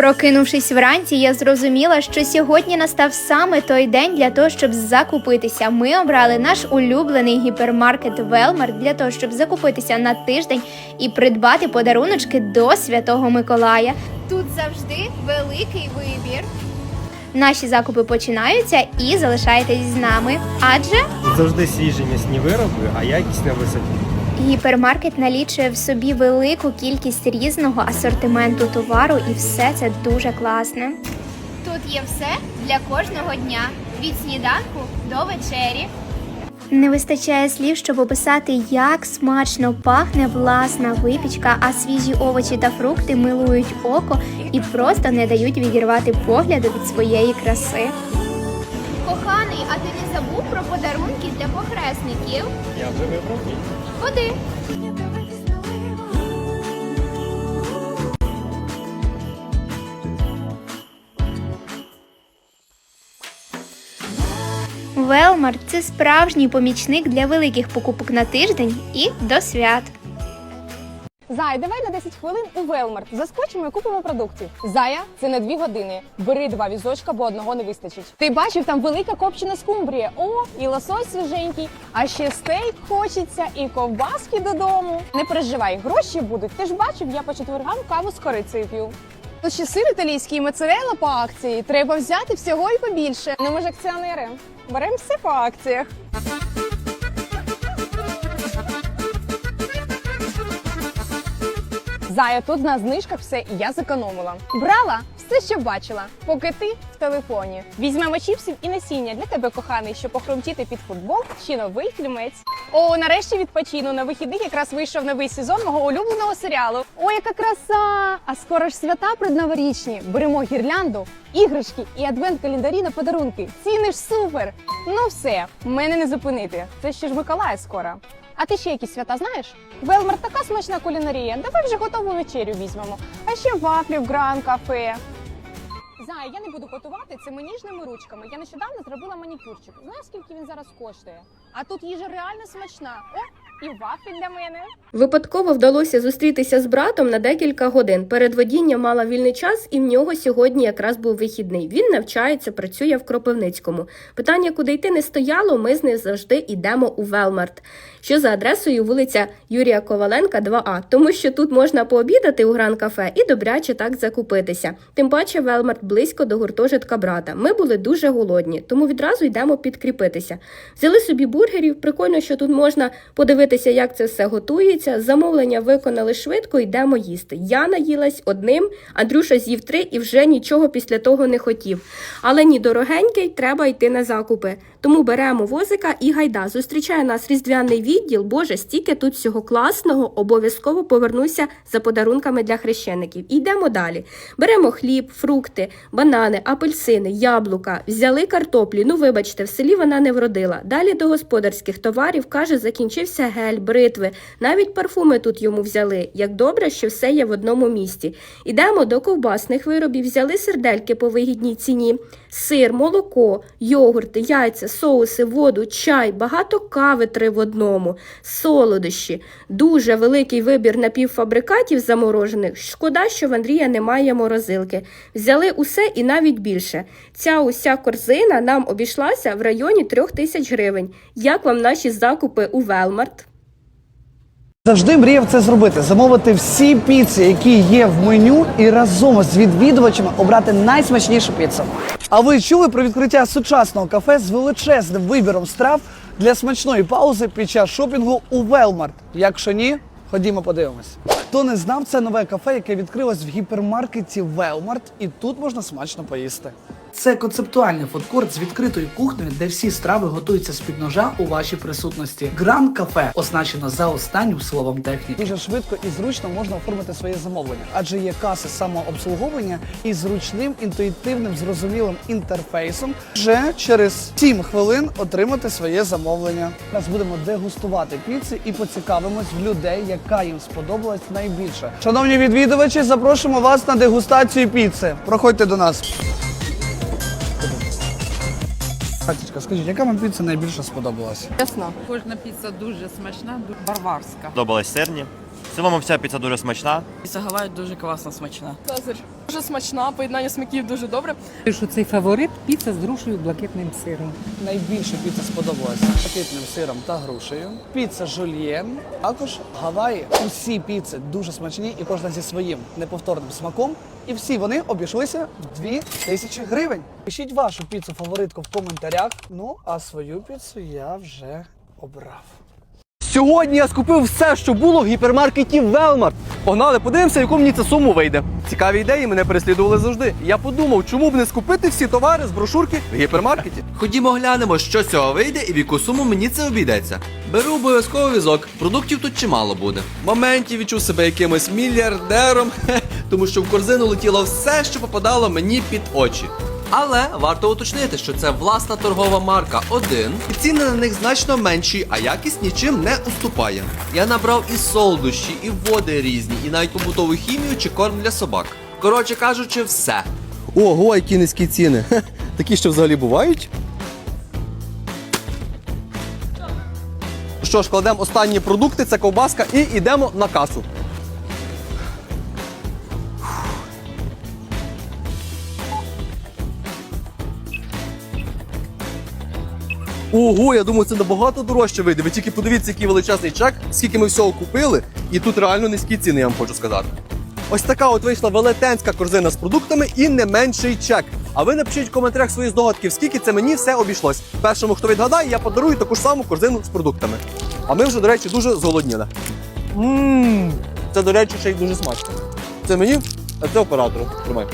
Прокинувшись вранці, я зрозуміла, що сьогодні настав саме той день для того, щоб закупитися. Ми обрали наш улюблений гіпермаркет Велмарт для того, щоб закупитися на тиждень і придбати подаруночки до Святого Миколая. Тут завжди великий вибір. Наші закупи починаються і залишайтесь з нами, адже Завжди свіжі м'ясні вироби, а якість на висоті. Гіпермаркет налічує в собі велику кількість різного асортименту товару, і все це дуже класне. Тут є все для кожного дня від сніданку до вечері. Не вистачає слів, щоб описати, як смачно пахне власна випічка, а свіжі овочі та фрукти милують око і просто не дають відірвати погляду від своєї краси. Коханий, а ти не забув про подарунки для похресників? Я вже вибрав. Ходи. Велмар це справжній помічник для великих покупок на тиждень і до свят. Зай, давай на 10 хвилин у Велмарт. Заскочимо і купимо продуктів. Зая, це не дві години. Бери два візочка, бо одного не вистачить. Ти бачив, там велика копчена скумбрія. О, і лосось свіженький, а ще стейк хочеться, і ковбаски додому. Не переживай, гроші будуть. Ти ж бачив, я по четвергам каву з корицею п'ю. Тут ще сир італійський і моцарелла по акції. Треба взяти всього і побільше. Ну, ми ж акціонери. Беремо все по акціях. Зая, тут на знижках все, і я зекономила. Брала все, що бачила, поки ти в телефоні. Візьмемо чіпсів і насіння для тебе, коханий, щоб похрумтіти під футбол чи новий фільмець. О, нарешті відпочину. На вихідних якраз вийшов новий сезон мого улюбленого серіалу. О, яка краса! А скоро ж свята предноворічні. Беремо гірлянду, іграшки і адвент-календарі на подарунки. Ціни ж супер! Ну все, мене не зупинити. Це ще ж Миколая скоро. А ти ще якісь свята знаєш? Велмар така смачна кулінарія. Давай вже готову вечерю візьмемо. А ще вафлі в гран кафе. Зая, я не буду готувати цими ніжними ручками. Я нещодавно зробила манікюрчик. Знаєш, скільки він зараз коштує? А тут їжа реально смачна. О, і вафлі для мене. Випадково вдалося зустрітися з братом на декілька годин. Перед водінням мала вільний час, і в нього сьогодні якраз був вихідний. Він навчається, працює в Кропивницькому. Питання, куди йти, не стояло. Ми з ним завжди йдемо у Велмарт, що за адресою вулиця Юрія Коваленка, 2А, тому що тут можна пообідати у гран кафе і добряче так закупитися. Тим паче, Велмарт близько до гуртожитка брата. Ми були дуже голодні, тому відразу йдемо підкріпитися. Взяли собі бургерів. Прикольно, що тут можна подивитися, як це все готується. Замовлення виконали швидко, йдемо їсти. Я наїлась одним, Андрюша з'їв три і вже нічого після того не хотів. Але ні, дорогенький, треба йти на закупи. Тому беремо возика і гайда. Зустрічає нас різдвяний відділ. Боже, стільки тут всього класного. Обов'язково повернуся за подарунками для хрещеників. І йдемо далі. Беремо хліб, фрукти, банани, апельсини, яблука. Взяли картоплі. Ну, вибачте, в селі вона не вродила. Далі до господарських товарів каже, закінчився гель, бритви. Навіть парфуми тут йому взяли. Як добре, що все є в одному місті. Ідемо до ковбасних виробів, взяли сердельки по вигідній ціні, сир, молоко, йогурти, яйця, соуси, воду, чай, багато кави три в одному, солодощі, дуже великий вибір напівфабрикатів заморожених. Шкода, що в Андрія немає морозилки. Взяли усе і навіть більше. Ця уся корзина нам обійшлася в районі трьох тисяч гривень. Як вам наші закупи у Велмарт? Завжди мріяв це зробити, замовити всі піци, які є в меню, і разом з відвідувачами обрати найсмачнішу піцу. А ви чули про відкриття сучасного кафе з величезним вибіром страв для смачної паузи під час шопінгу у Велмарт? Якщо ні, ходімо подивимось. Хто не знав, це нове кафе, яке відкрилось в гіпермаркеті Велмарт, і тут можна смачно поїсти. Це концептуальний фудкорт з відкритою кухнею, де всі страви готуються з під ножа у вашій присутності. Гранд кафе означено за останнім словом техніки. Дуже швидко і зручно можна оформити своє замовлення, адже є каси самообслуговування із зручним, інтуїтивним, зрозумілим інтерфейсом. Вже через 7 хвилин отримати своє замовлення. Зараз будемо дегустувати піци і поцікавимось в людей, яка їм сподобалась найбільше. Шановні відвідувачі, запрошуємо вас на дегустацію піци. Проходьте до нас. Катечка, скажіть, яка вам піца найбільше сподобалась? Чесно. Кожна піца дуже смачна, дуже барварська. Подобалась сирні. В цілому вся піца дуже смачна. Піца Гавай дуже класно смачна. Цезарь. Дуже смачна, поєднання смаків дуже добре. що цей фаворит піца з грушею блакитним сиром. Найбільше піца сподобалась пакетним сиром та грушею. Піца жульєн, також Гаваї. Усі піци дуже смачні і кожна зі своїм неповторним смаком. І всі вони обійшлися в 2 тисячі гривень. Пишіть вашу піцу фаворитку в коментарях. Ну а свою піцу я вже обрав. Сьогодні я скупив все, що було в гіпермаркеті Велмарт. Погнали, подивимося, яку мені ця суму вийде. Цікаві ідеї мене переслідували завжди. Я подумав, чому б не скупити всі товари з брошурки в гіпермаркеті. Ходімо глянемо, що цього вийде і в яку суму мені це обійдеться. Беру обов'язково візок, продуктів тут чимало буде. В моменті відчув себе якимось мільярдером, тому що в корзину летіло все, що попадало мені під очі. Але варто уточнити, що це власна торгова марка 1, і ціни на них значно менші, а якість нічим не уступає. Я набрав і солодощі, і води різні, і навіть побутову хімію чи корм для собак. Коротше кажучи, все. Ого, які низькі ціни. Хе, Такі ще взагалі бувають. Що ж, кладемо останні продукти, це ковбаска, і йдемо на касу. Ого, я думаю, це набагато дорожче вийде. Ви тільки подивіться, який величезний чек, скільки ми всього купили, і тут реально низькі ціни, я вам хочу сказати. Ось така от вийшла велетенська корзина з продуктами і не менший чек. А ви напишіть в коментарях свої здогадки, скільки це мені все обійшлось. Першому, хто відгадає, я подарую таку ж саму корзину з продуктами. А ми вже, до речі, дуже зголодніли. Ммм, це, до речі, ще й дуже смачно. Це мені, а це оператору. Тримай.